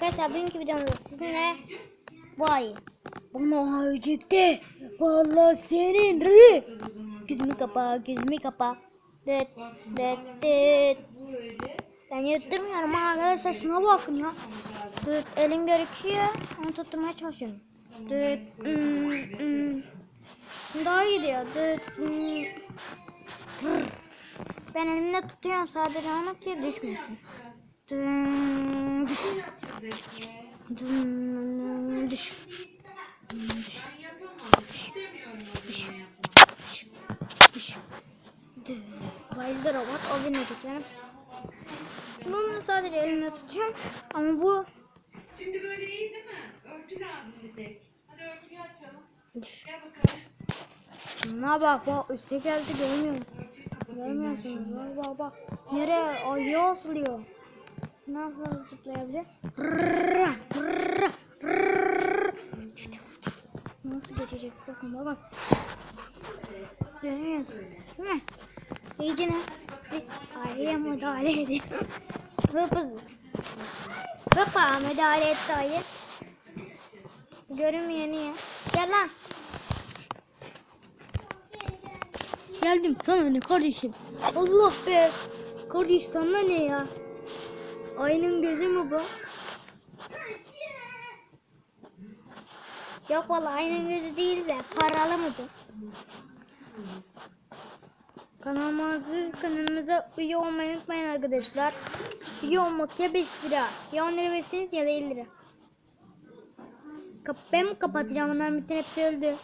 Arkadaşlar bugünkü videomda sizinle bu ayı. Bana ayı çekti. Vallahi senin rı. Gözümü kapa, gözümü kapa. Dıt, dıt, dıt. Ben yutturmuyorum arkadaşlar şuna bakın ya. Dıt, elim gözüküyor. Onu tutturmaya çalışıyorum. Dıt, hmm, hmm. Daha iyi diyor. Dıt, hmm. Rrr. Ben elimde tutuyorum sadece onu ki düşmesin. Dın, düş. Düş. Düş. Düş. Düş. Düş. Bayıldı robot. O birine geçelim. Bunu sadece elimde tutuyorum. Ama bu Şimdi böyle iyi değil mi? Örtü lazım bir tek. Hadi örtüyü açalım. düş. Gel bakalım. Şuna bak bak üste geldi görmüyorum. Görmüyorsunuz bak bak bak. Nereye? Ayağı asılıyor. Nasıl zıplayabilir? Nasıl geçecek? Bakın bakın. Görmüyorsun değil mi? İyice ne? Ayıya müdahale ediyor. Hıpız. Hıpa müdahale etti ayı. Görünmüyor niye? Gel lan. Geldim sana ne kardeşim? Allah be. Kardeş sana ne ya? Ayının gözü mü bu? Yok vallahi ayının gözü değil de paralı mı? Kanalımızı, kanalımıza üye olmayı unutmayın arkadaşlar. Üye olmak ya 5 lira, ya 10 lira verirsiniz ya da 50 lira. Ben mi kapatacağım? Onların bütün hepsi öldü.